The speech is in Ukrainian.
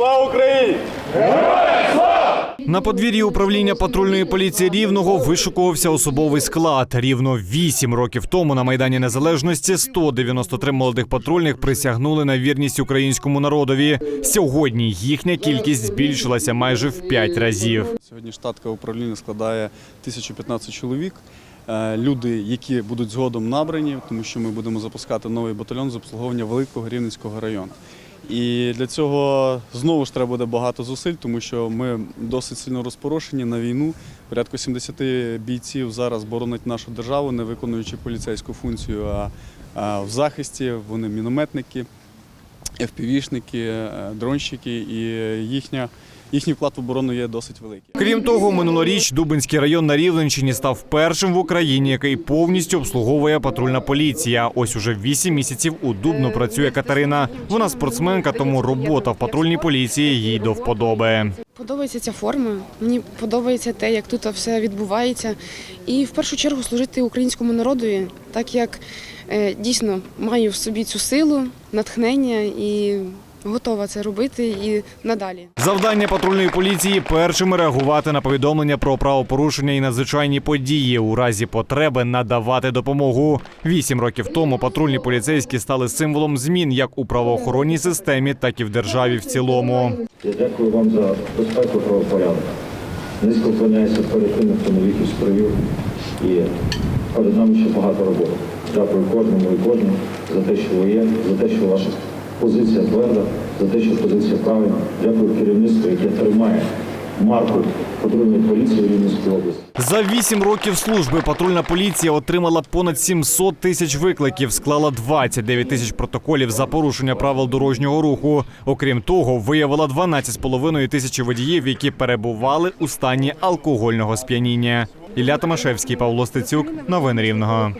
Слава Україні! На подвір'ї управління патрульної поліції Рівного вишукувався особовий склад. Рівно вісім років тому на майдані Незалежності 193 молодих патрульних присягнули на вірність українському народові. Сьогодні їхня кількість збільшилася майже в п'ять разів. Сьогодні штатка управління складає 1015 чоловік. Е, Люди, які будуть згодом набрані, тому що ми будемо запускати новий батальйон з обслуговування Великого Рівненського району. І для цього знову ж треба буде багато зусиль, тому що ми досить сильно розпорошені на війну. Порядку 70 бійців зараз боронить нашу державу, не виконуючи поліцейську функцію, а, в захисті вони мінометники. FPV-шники, е, дронщики, і їхня, їхній вклад в оборону є досить великий. Крім того, минулоріч Дубинський район на Рівненщині став першим в Україні, який повністю обслуговує патрульна поліція. Ось уже вісім місяців у Дубно працює Катерина. Вона спортсменка, тому робота в патрульній поліції їй до вподоби. Подобається ця форма. Мені подобається те, як тут все відбувається. І в першу чергу служити українському народові, так як е, дійсно маю в собі цю силу, натхнення і готова це робити і надалі. Завдання патрульної поліції першими реагувати на повідомлення про правопорушення і надзвичайні події. У разі потреби надавати допомогу. Вісім років тому патрульні поліцейські стали символом змін як у правоохоронній системі, так і в державі в цілому. Я дякую вам за безпеку правопорядок. Низько вклоняюся перед тими, хто новіків спровів. І перед нами ще багато роботи. Дякую кожному і кожному за те, що ви є, за те, що ваша позиція тверда, за те, що позиція правильна. Дякую керівництву, яке тримає марку патрульної поліції. За вісім років служби патрульна поліція отримала понад 700 тисяч викликів, склала 29 тисяч протоколів за порушення правил дорожнього руху. Окрім того, виявила 12,5 тисячі водіїв, які перебували у стані алкогольного сп'яніння. Ілля Томашевський, Павло Стецюк, новини Рівного.